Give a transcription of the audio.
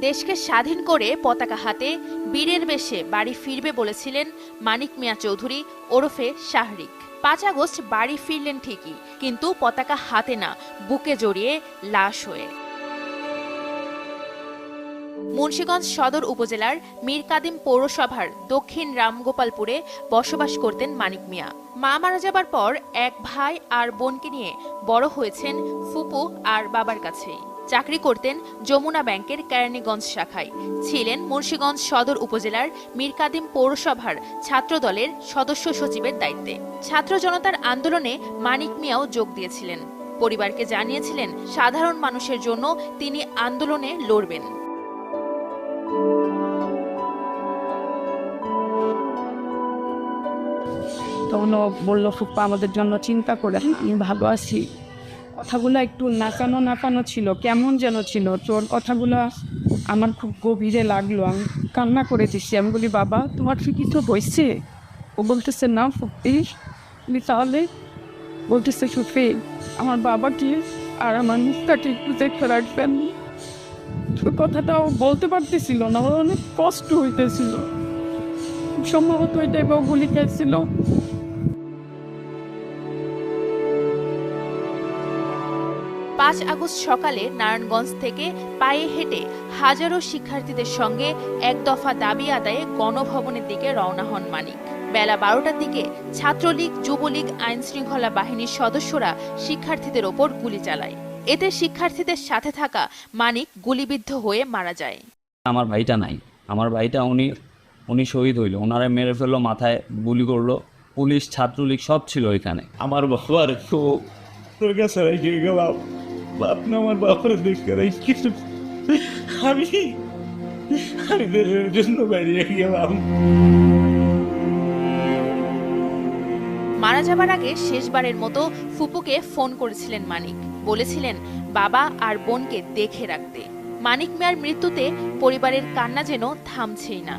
দেশকে স্বাধীন করে পতাকা হাতে বীরের বেশে বাড়ি ফিরবে বলেছিলেন মানিক মিয়া চৌধুরী ওরফে শাহরিক। পাঁচ আগস্ট বাড়ি ফিরলেন ঠিকই, কিন্তু পতাকা হাতে না, বুকে জড়িয়ে লাশ হয়ে। মুন্সীগঞ্জ সদর উপজেলার মীরকাদিম পৌরসভার দক্ষিণ রামগোপালপুরে বসবাস করতেন মানিক মিয়া। মা মারা যাবার পর এক ভাই আর বোনকে নিয়ে বড় হয়েছেন ফুপু আর বাবার কাছেই। চাকরি করতেন যমুনা ব্যাংকের কেরানীগঞ্জ শাখায়। ছিলেন মুন্সীগঞ্জ সদর উপজেলার মীরকাদিম পৌরসভার ছাত্রদলের সদস্য সচিবের দায়িত্বে। ছাত্র জনতার আন্দোলনে মানিক মিয়াও যোগ দিয়েছিলেন। পরিবারকে জানিয়েছিলেন, সাধারণ মানুষের জন্য তিনি আন্দোলনে লড়বেন। তখন বলল ফুপ্পা আমাদের জন্য চিন্তা করে, আমি ভালো আছি। কথাগুলো একটু নাচানো নাচানো ছিল কেমন যেন ছিল। তোর কথাগুলো আমার খুব গভীরে লাগল। আমি কান্না করে দিচ্ছি আমি বলি বাবা তোমার কি কিছু হয়েছে? ও বলতেছে না ফুপ্পি বলি, তাহলে? বলতেছে ফুপি আমার বাবাকে আর আমার মুখটাকে একটু দেখতে রাখবেন। তো কথাটা ও বলতে পারতেছিল না। অনেক কষ্ট হইতেছিল। সম্ভবত ওই টাইপেও গুলি খেয়েছিল পাঁচ আগস্ট সকালে নারায়ণগঞ্জ থেকে পায়ে হেঁটে হাজারো শিক্ষার্থীদের সঙ্গে এক দফা দাবি আদায়ে গণভবনের দিকে রওনা হন মানিক বেলা বারোটার দিকে ছাত্রলীগ যুবলীগ আইন শৃঙ্খলা বাহিনীর সদস্যরা শিক্ষার্থীদের ওপর গুলি চালায়। এতে শিক্ষার্থীদের সাথে থাকা মানিক গুলিবিদ্ধ হয়ে মারা যায়। আমার ভাইটা নাই। আমার ভাইটা উনি উনি শহীদ হইল। ওনারা মেরে ফেলল মাথায় গুলি করল। পুলিশ ছাত্রলীগ সব ছিল এখানে আমার বাবার তো তোর কাছে মারা যাবার আগে শেষবারের মতো ফুপুকে ফোন করেছিলেন মানিক। বলেছিলেন, বাবা আর বোনকে দেখে রাখতে। মানিক মিয়ার মৃত্যুতে পরিবারের কান্না যেন থামছেই না।